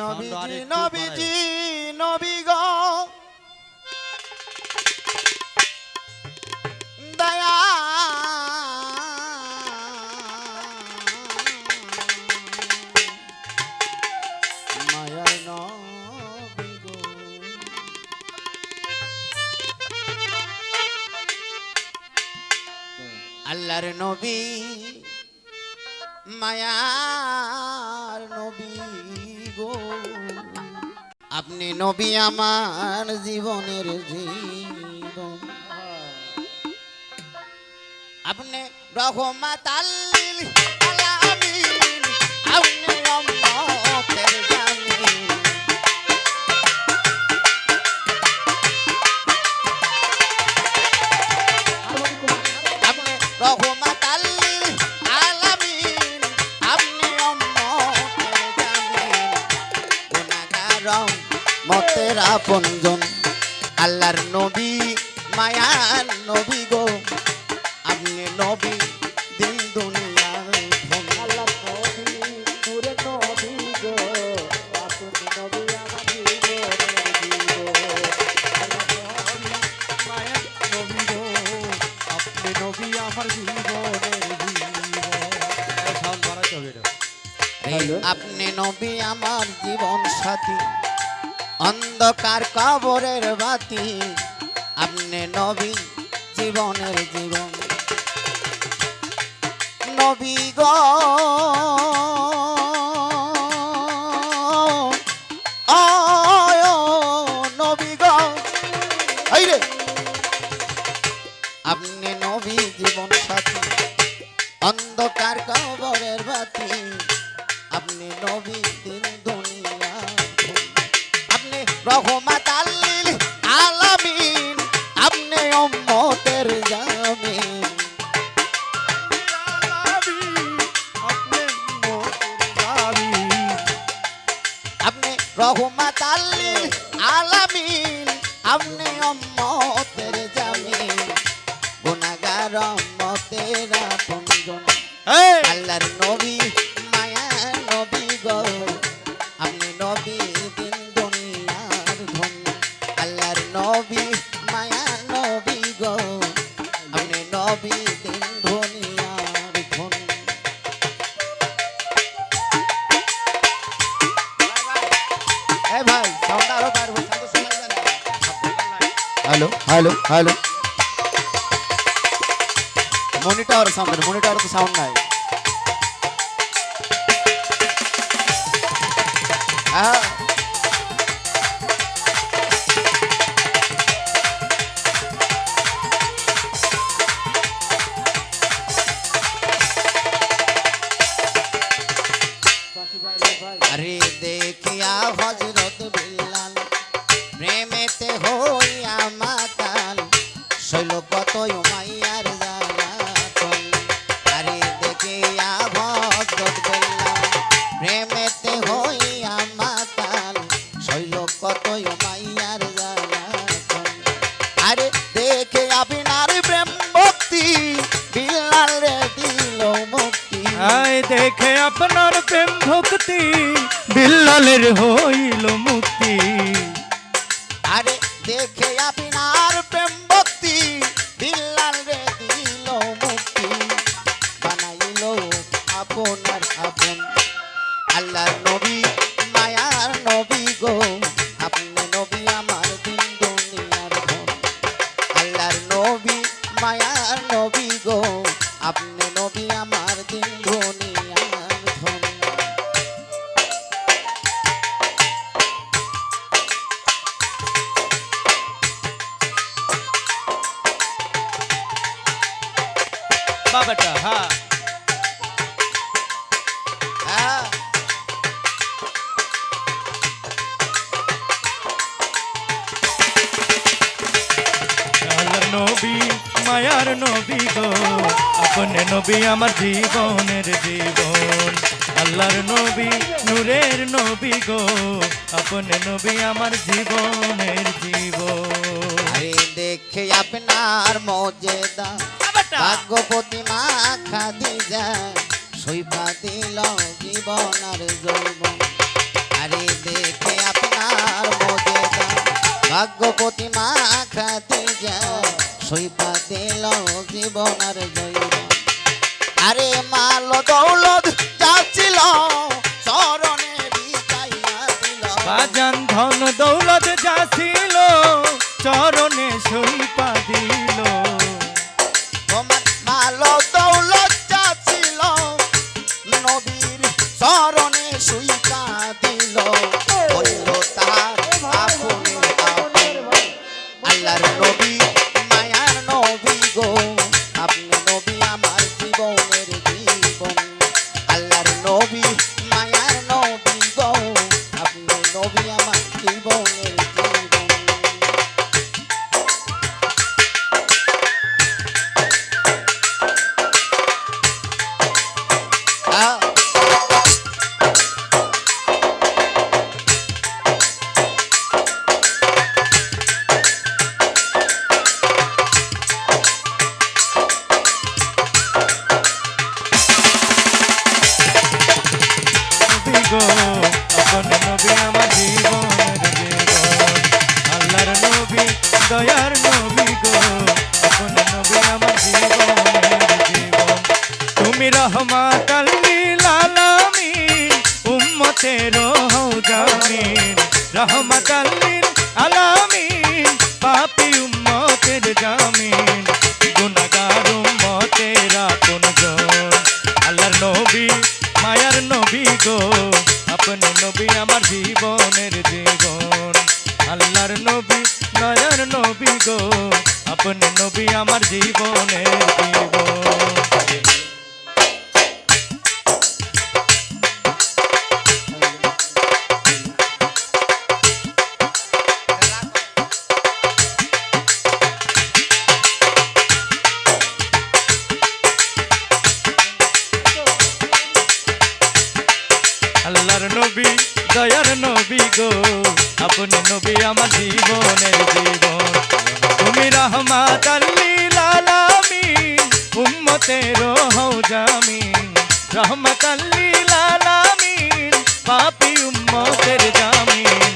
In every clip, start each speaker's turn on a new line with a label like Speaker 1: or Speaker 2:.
Speaker 1: নবীজি নবীজি। নবী গো দয়া। মায়ার নবী গো আল্লাহর নবী মায়ার নবী। আপনি নবী আমার জীবনের জীবন। আপনি রহমাত আল্লিল আপনি নবী
Speaker 2: আমার জীবন
Speaker 1: সাথী অন্ধকার কবরের বাতি। আপনি নবী জীবনের জীবন নবী গ। আপনি নবী জীবন সাথী। অন্ধকার কবরের বাতি। আপনি নবী দিন দুনিয়া আপনি রহমাত আপনি অম্মতের জামি গুণাগার অম্মতের আপনজন! আল্লাহর নবী hello hello hello. Monitor
Speaker 3: sound monitor sound ఆయ్ ఆ বিল্লালের হইল
Speaker 1: নবী আমার
Speaker 3: জীবনের জীবন। আল্লাহর নবী নূরের নবী গো আপনে নবী আমার জীবনের জীবন।
Speaker 1: দেখে আপনার মজেদা ভাগ্যপতি মা খাদি যা সৈফা দিল জীবন আর যৌবন। আরে দেখে আপনার মজেদা ভাগ্যপতি মা খাদি যায় সৈফা দিল জীবন আর যৌবন। আরে মাল দৌলত যাচ্ছিল গো আপন নবী আমার জীবনের জীবন আল্লাহর নবী,
Speaker 3: দয়ার নবী গো আপন নবী আমার জীবনের জীবন তুমি রহমাত আলামিন উম্মতের জামিন রহমাত আলামিন পাপি উম্মতের জামিন উম্মতের হও জামিন রহমাত আলামিন পাপি উম্মতের জামিন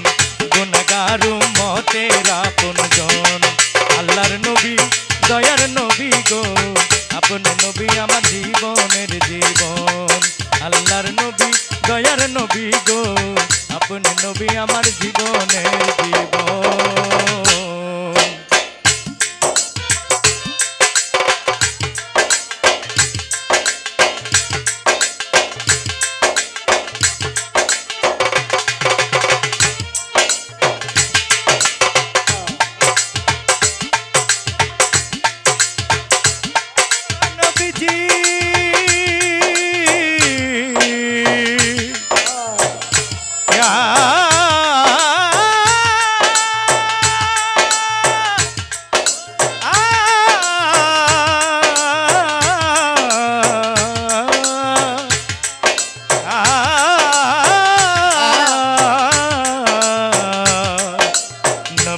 Speaker 3: গুনাহগার উম্মতের আপনজন আল্লাহর নবী দয়ার নবী গো আপনি নবী আমার জীবনের জীবন আল্লাহর নবী দয়ার নবী গো আপনি নবী আমার জীবনের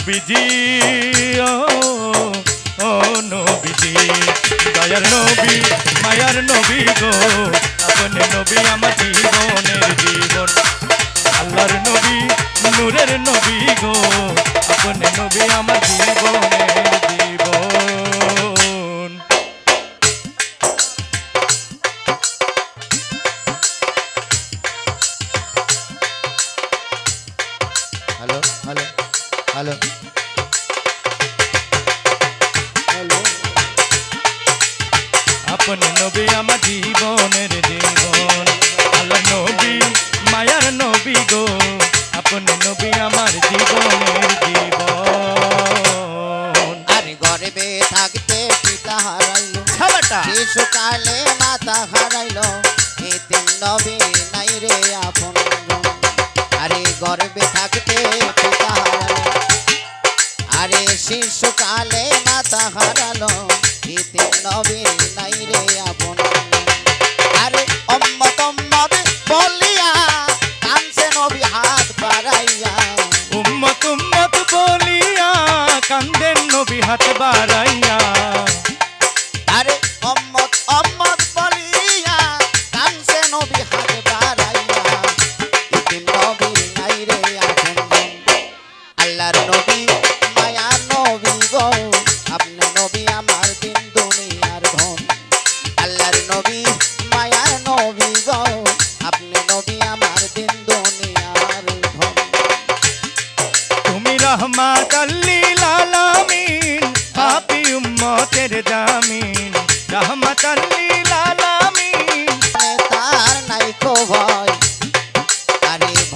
Speaker 3: নবীজি, ও ও নবীজি, দয়ার নবী, মায়ার নবী গো, আপনি নবী আমার জীবনের জীবন। আল্লাহর নবী, নূরের নবী গো, আপনি নবী আমার জীবনের জীবন।
Speaker 1: শিশুকালে মাতা হারাইলো। নবী নাই রে আপন আরে গর্বে থাকতে আরে শিশুকালে মাথা হারালো। এতিম নবী নাই রে